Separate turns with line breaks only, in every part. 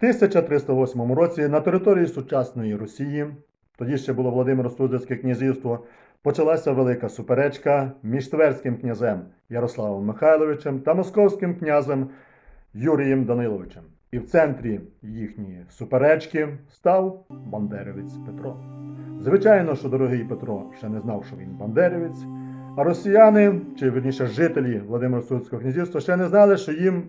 1308 році на території сучасної Росії, тоді ще було Володимиро Суздальське князівство, почалася велика суперечка між Тверським князем Ярославом Михайловичем та московським князем Юрієм Даниловичем. І в центрі їхньої суперечки став бандерівець Петро. Звичайно, що дорогий Петро ще не знав, що він бандерівець, а росіяни, чи верніше жителі Володимира Суздальського князівства, ще не знали, що їм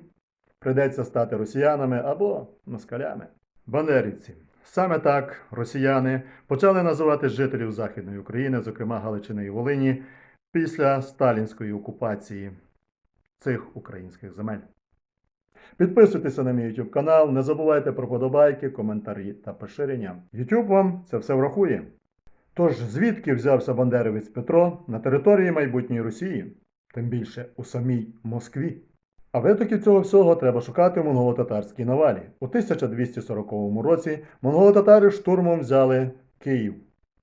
прийдеться стати росіянами або москалями. Бандерівці. Саме так росіяни почали називати жителів Західної України, зокрема Галичини і Волині, після сталінської окупації цих українських земель. Підписуйтеся на мій YouTube канал, не забувайте про подобайки, коментарі та поширення. YouTube вам це все врахує. Тож звідки взявся бандерівець Петро на території майбутньої Росії, тим більше у самій Москві? А витоки цього всього треба шукати в монголо-татарській навалі. У 1240 році монголо-татари штурмом взяли Київ,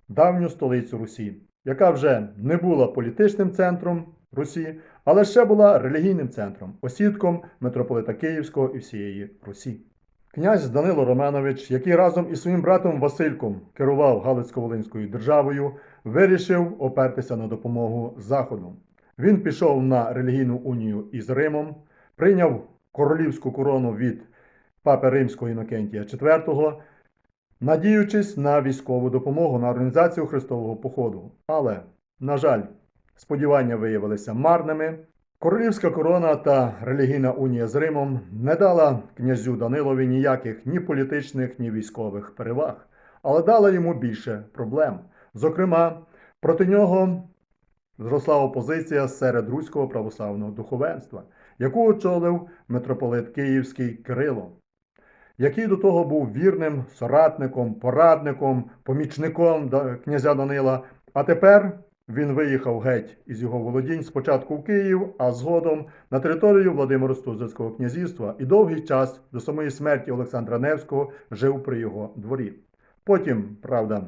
давню столицю Русі, яка вже не була політичним центром Русі, але ще була релігійним центром, осідком митрополита Київського і всієї Русі. Князь Данило Романович, який разом із своїм братом Васильком керував Галицько-Волинською державою, вирішив опертися на допомогу Заходу. Він пішов на релігійну унію із Римом, прийняв королівську корону від папи Римського Інокентія IV, надіючись на військову допомогу на організацію Христового походу. Але, на жаль, сподівання виявилися марними. Королівська корона та релігійна унія з Римом не дала князю Данилові ніяких ні політичних, ні військових переваг, але дала йому більше проблем. Зокрема, проти нього зросла опозиція серед руського православного духовенства, яку очолив митрополит Київський Кирило, який до того був вірним соратником, порадником, помічником князя Данила, а тепер він виїхав геть із його володінь спочатку в Київ, а згодом на територію Володимира Стузацького князівства і довгий час до самої смерті Олександра Невського жив при його дворі. Потім, правда,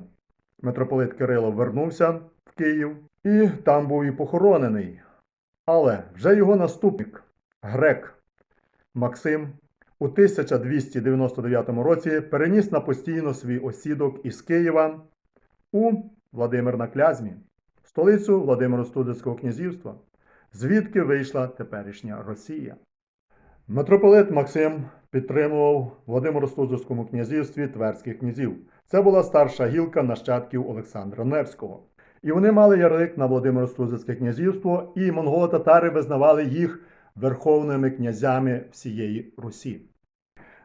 митрополит Кирило вернувся в Київ і там був і похоронений. Але вже його наступник, грек Максим, у 1299 році переніс на постійно свій осідок із Києва у Владимир на Клязьмі, столицю Владимиро Студицького князівства, звідки вийшла теперішня Росія. Митрополит Максим підтримував Володимиру Студицькому князівстві тверських князів. Це була старша гілка нащадків Олександра Невського. І вони мали ярлик на Володимиро Студицьке князівство, і монголо-татари визнавали їх верховними князями всієї Русі.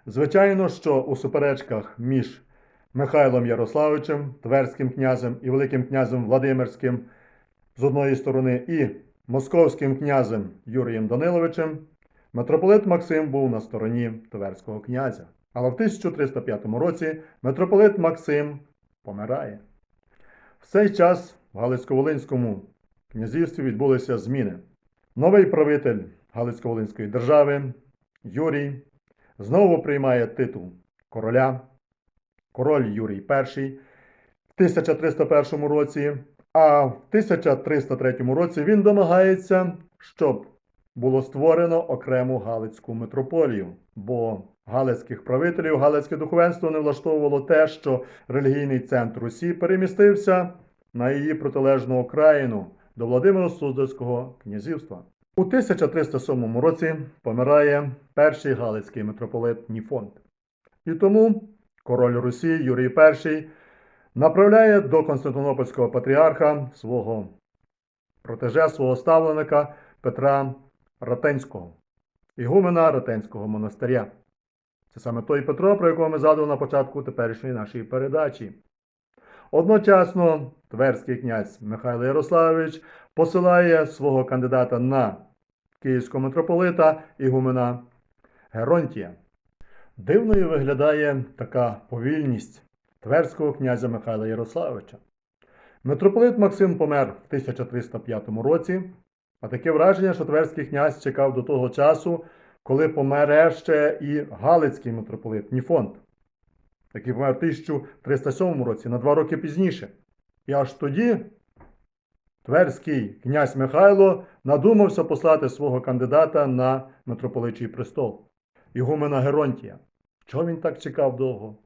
Звичайно, що у суперечках між Михайлом Ярославичем, Тверським князем і Великим князем Владимирським з одної сторони і московським князем Юрієм Даниловичем, митрополит Максим був на стороні Тверського князя. Але в 1305 році митрополит Максим помирає. В цей час в Галицько-Волинському князівстві відбулися зміни. Новий правитель Галицько-Волинської держави. Юрій знову приймає титул короля, король Юрій І в 1301 році, а в 1303 році він домагається, щоб було створено окрему Галицьку митрополію, бо галицьких правителів, галицьке духовенство не влаштовувало те, що релігійний центр Русі перемістився на її протилежну окраїну до Володимира Суздальського князівства. У 1307 році помирає перший галицький митрополит Ніфонт. І тому король Русі Юрій І направляє до Константинопольського патріарха свого протеже, свого ставленика Петра Ратенського, ігумена Ратенського монастиря. Це саме той Петро, про якого ми згадували на початку теперішньої нашої передачі. Одночасно тверський князь Михайло Ярославович посилає свого кандидата на київського митрополита Ігумена Геронтія. Дивною виглядає така повільність тверського князя Михайла Ярославича. Митрополит Максим помер в 1305 році, а таке враження, що тверський князь чекав до того часу, коли помере ще і Галицький митрополит Ніфонт, який помер в 1307 році, на два роки пізніше. І аж тоді Тверський князь Михайло надумався послати свого кандидата на митрополичий престол, Ігумена Геронтія. Чого він так чекав довго?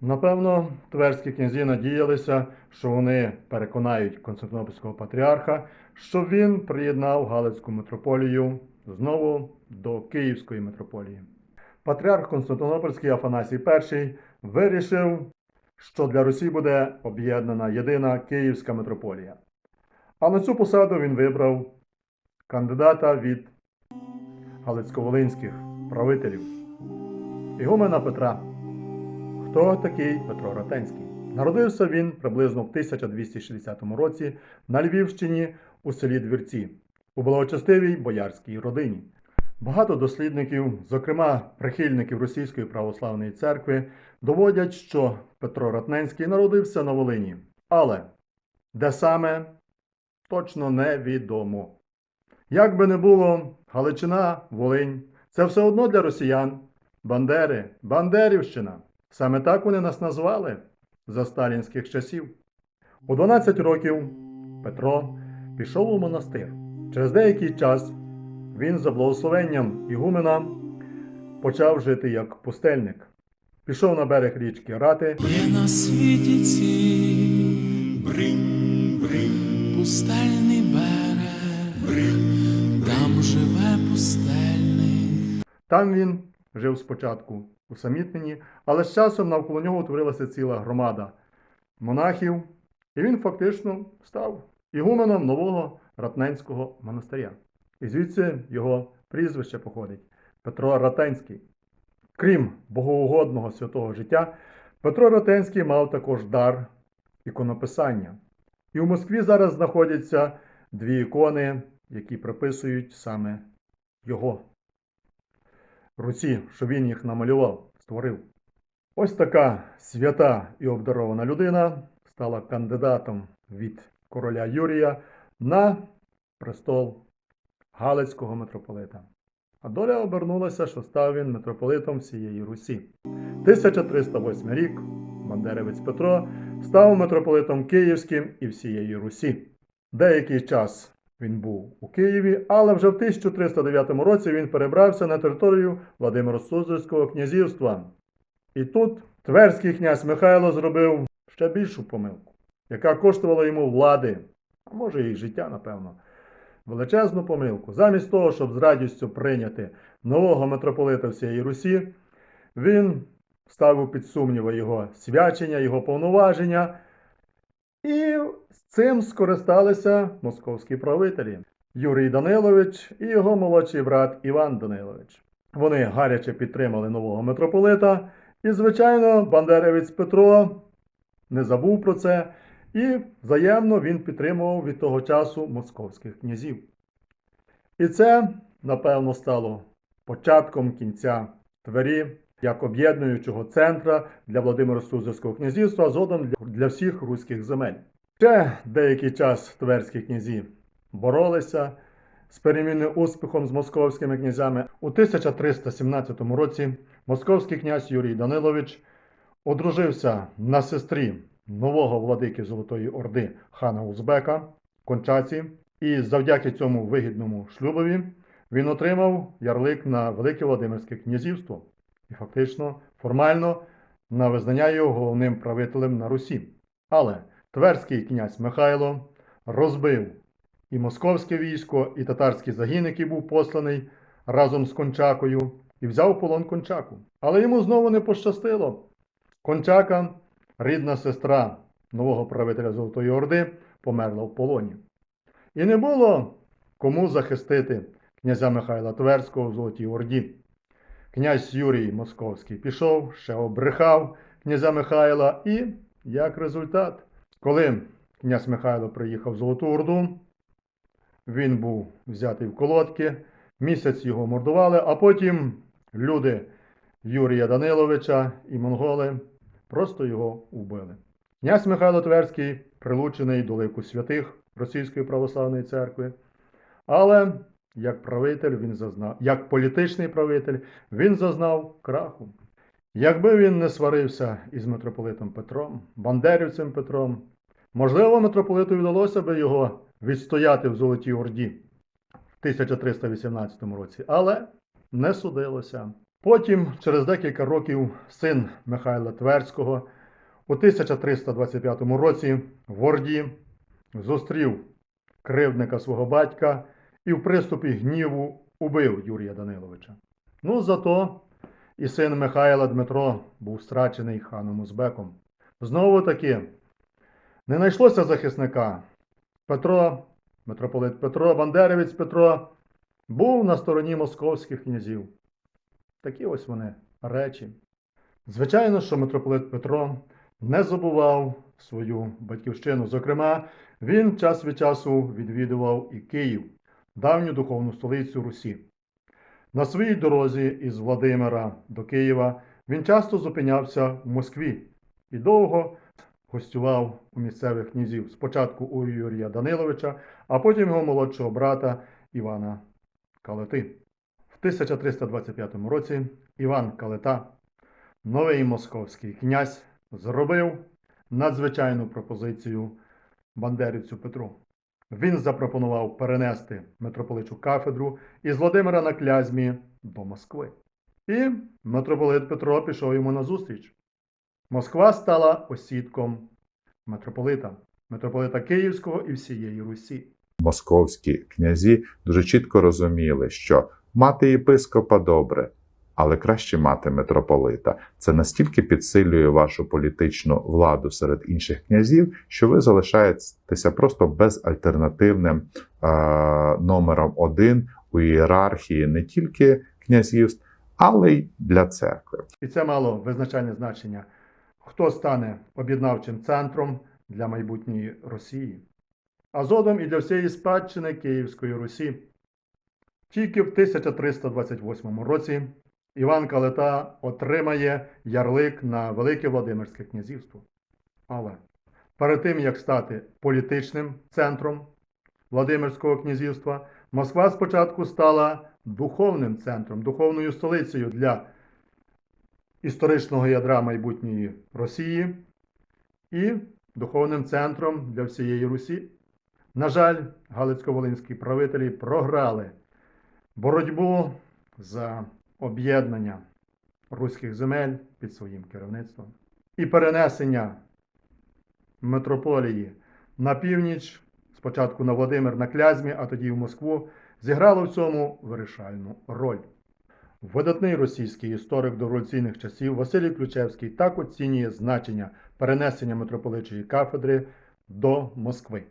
Напевно, тверські князі надіялися, що вони переконають Константинопольського патріарха, щоб він приєднав Галицьку митрополію знову до Київської митрополії. Патріарх Константинопольський Афанасій І вирішив, що для Русі буде об'єднана єдина Київська митрополія. А на цю посаду він вибрав кандидата від Галицько-Волинських правителів Ігумена Петра. Хто такий Петро Ратенський? Народився він приблизно в 1260 році на Львівщині у селі Двірці у благочестивій боярській родині. Багато дослідників, зокрема прихильників Російської православної церкви, доводять, що Петро Ратненський народився на Волині. Але де саме точно невідомо. Як би не було, Галичина, Волинь це все одно для росіян. Бандери, Бандерівщина. Саме так вони нас назвали за сталінських часів. У 12 років Петро пішов у монастир. Через деякий час він за благословенням Ігумена почав жити як пустельник. Пішов на берег річки Рати,
Є на світі ці бринь, бринь, пустельний берег, бринь, там живе пустельний.
Там він жив спочатку усамітнені, але з часом навколо нього утворилася ціла громада монахів, і він фактично став ігуменом нового Ратненського монастиря. І звідси його прізвище походить Петро Ратенський. Крім богоугодного святого життя, Петро Ратенський мав також дар іконописання. І у Москві зараз знаходяться дві ікони, які приписують саме його руці, що він їх намалював, створив. Ось така свята і обдарована людина стала кандидатом від короля Юрія на престол Галицького митрополита. А доля обернулася, що став він митрополитом всієї Русі. 1308 рік Бандеревець Петро став митрополитом Київським і всієї Русі. Деякий час він був у Києві, але вже в 1309 році він перебрався на територію Владимиро-Суздальського князівства. І тут тверський князь Михайло зробив ще більшу помилку, яка коштувала йому влади, а може і життя, напевно. Величезну помилку. Замість того, щоб з радістю прийняти нового митрополита всієї Русі, він ставив під сумніви його свячення, його повноваження. І з цим скористалися московські правителі Юрій Данилович і його молодший брат Іван Данилович. Вони гаряче підтримали нового митрополита, і, звичайно, бандеревець Петро не забув про це, і взаємно він підтримував від того часу московських князів. І це, напевно, стало початком кінця Твері як об'єднуючого центра для Владимира Суздальського князівства, а згодом для всіх руських земель. Ще деякий час тверські князі боролися з перемінним успіхом з московськими князями. У 1317 році московський князь Юрій Данилович одружився на сестрі нового владики Золотої Орди хана Узбека Кончаці, і завдяки цьому вигідному шлюбові він отримав ярлик на Велике Володимирське князівство і фактично формально на визнання його головним правителем на Русі. Але Тверський князь Михайло розбив і московське військо, і татарський загін, який був посланий разом з Кончакою, і взяв полон Кончаку. Але йому знову не пощастило. Кончака, рідна сестра нового правителя Золотої Орди, померла в полоні. І не було кому захистити князя Михайла Тверського в Золотій Орді. Князь Юрій Московський пішов, ще обрехав князя Михайла, і як результат, коли князь Михайло приїхав в Золоту Орду, він був взятий в колодки, місяць його мордували, а потім люди Юрія Даниловича і монголи просто його вбили. Князь Михайло Тверський прилучений до лику святих Російської православної церкви, але як правитель він зазнав, як політичний правитель, він зазнав краху. Якби він не сварився із митрополитом Петром, бандерівцем Петром, можливо, митрополиту вдалося би його відстояти в Золотій Орді в 1318 році, але не судилося. Потім, через декілька років, син Михайла Тверського у 1325 році в Орді зустрів кривдника свого батька і в приступі гніву убив Юрія Даниловича. Ну, зато і син Михайла Дмитро був страчений ханом Узбеком. Знову таки, не знайшлося захисника. Петро, митрополит Петро, Бандерівець Петро був на стороні московських князів. Такі ось вони речі. Звичайно, що митрополит Петро не забував свою батьківщину. Зокрема, він час від часу відвідував і Київ, давню духовну столицю Русі. На своїй дорозі із Владимира до Києва він часто зупинявся в Москві і довго гостював у місцевих князів. Спочатку у Юрія Даниловича, а потім його молодшого брата Івана Калети. В 1325 році Іван Калета, новий московський князь, зробив надзвичайну пропозицію бандерівцю Петру. Він запропонував перенести митрополичу кафедру із Владимира на Клязьмі до Москви. І митрополит Петро пішов йому назустріч. Москва стала осідком митрополита, митрополита Київського і всієї Русі.
московські князі дуже чітко розуміли, що мати єпископа добре, але краще мати митрополита. Це настільки підсилює вашу політичну владу серед інших князів, що ви залишаєтеся просто безальтернативним е- номером один у ієрархії не тільки князівств, але й для церкви.
І це мало визначальне значення, хто стане об'єднавчим центром для майбутньої Росії, а згодом і для всієї спадщини Київської Русі. Тільки в 1328 році Іван Калета отримає ярлик на Велике Владимирське князівство. Але перед тим, як стати політичним центром Владимирського князівства, Москва спочатку стала духовним центром, духовною столицею для історичного ядра майбутньої Росії і духовним центром для всієї Русі. На жаль, галицько-волинські правителі програли боротьбу за об'єднання руських земель під своїм керівництвом і перенесення митрополії на північ, спочатку на Владимир на Клязьмі, а тоді в Москву, зіграло в цьому вирішальну роль. Видатний російський історик дореволюційних часів Василій Ключевський так оцінює значення перенесення митрополичої кафедри до Москвы.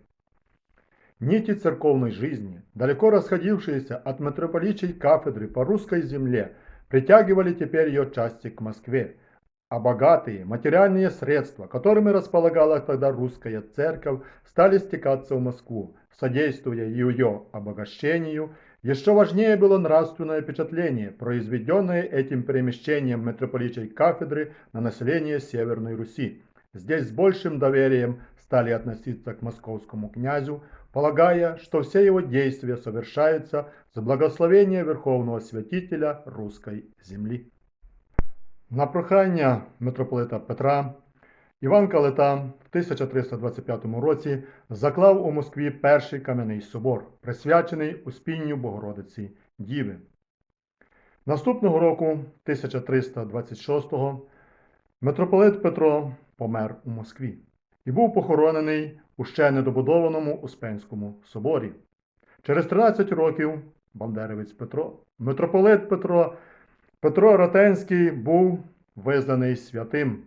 Нити церковной жизни, далеко расходившиеся от митрополичьей кафедры по русской земле, притягивали теперь ее части к Москве, а богатые материальные средства, которыми располагала тогда русская церковь, стали стекаться в Москву, содействуя ее обогащению. Еще важнее было нравственное впечатление, произведенное этим перемещением митрополичьей кафедры на население Северной Руси. Здесь с большим доверием стали относиться к московскому князю, полагая, что все его действия совершаются за благословения Верховного Святителя русской земли. На прохання митрополита Петра Іван Калета в 1325 році заклав у Москві перший кам'яний собор, присвячений Успінню Богородиці Діви. Наступного року, 1326-го, митрополит Петро помер у Москві і був похоронений у ще недобудованому Успенському соборі. Через 13 років Бандерівець Петро, митрополит Петро, Петро Ратенський був визнаний святим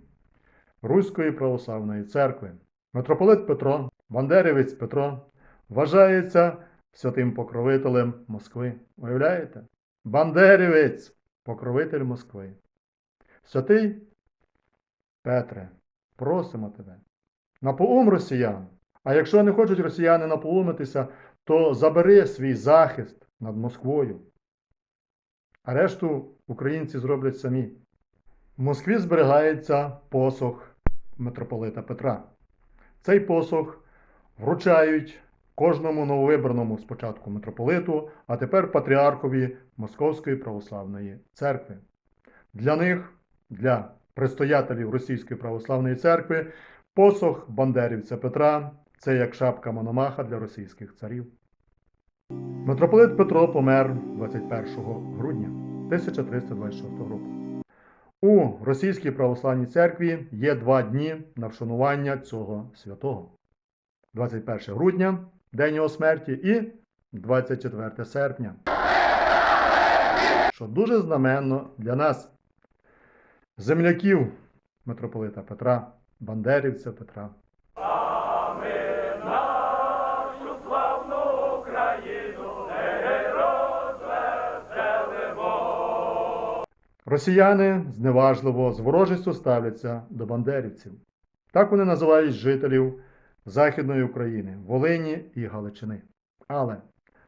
Руської православної церкви. Митрополит Петро, Бандерівець Петро, вважається святим покровителем Москви. Уявляєте? Бандерівець, покровитель Москви. Святий Петре, просимо тебе. Напоум росіян. А якщо не хочуть росіяни наполумитися, то забери свій захист над Москвою. А решту українці зроблять самі. В Москві зберігається посох митрополита Петра. Цей посох вручають кожному нововибраному спочатку митрополиту, а тепер патріархові Московської православної церкви. Для них, для предстоятелів Російської православної церкви, посох Бандерівця Петра це як шапка Мономаха для російських царів. Митрополит Петро помер 21 грудня. 1326 року. У Російській православній церкві є два дні на вшанування цього святого: 21 грудня, день його смерті, і 24 серпня. Що дуже знаменно для нас, земляків митрополита Петра, бандерівця Петра. Росіяни зневажливо з ворожістю ставляться до бандерівців. Так вони називають жителів Західної України, Волині і Галичини. Але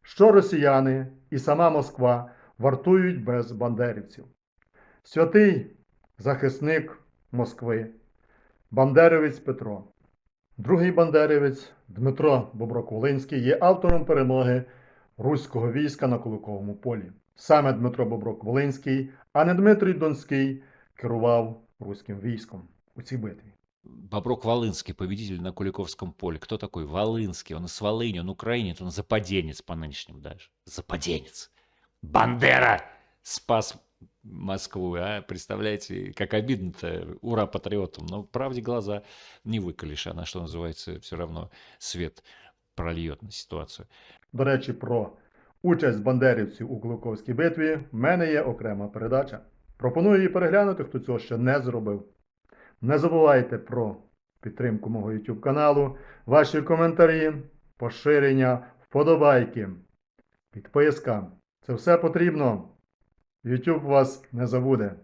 що росіяни і сама Москва вартують без бандерівців? Святий захисник Москви, бандерівець Петро. Другий бандерівець Дмитро Боброк-Волинський є автором перемоги руського війська на Куликовому полі. Саме Дмитро Боброк-Волинський, а не Дмитрій Донський, керував руським військом у цій битві.
Боброк Волынский, победитель на Куликовском поле. Кто такой? Волынский. Он из Волыни, он украинец, он западенец по нынешним даже. Западенец. Бандера спас Москву, а? Представляете, как обидно-то, ура патриотам. Но правде глаза не выколешь, она, что называется, все равно свет прольет на ситуацию.
До речі, про участь бандерівців у Куликовській битві в мене є окрема передача. Пропоную її переглянути, хто цього ще не зробив. Не забувайте про підтримку мого YouTube каналу, ваші коментарі, поширення, вподобайки, підписка. Це все потрібно. YouTube вас не забуде.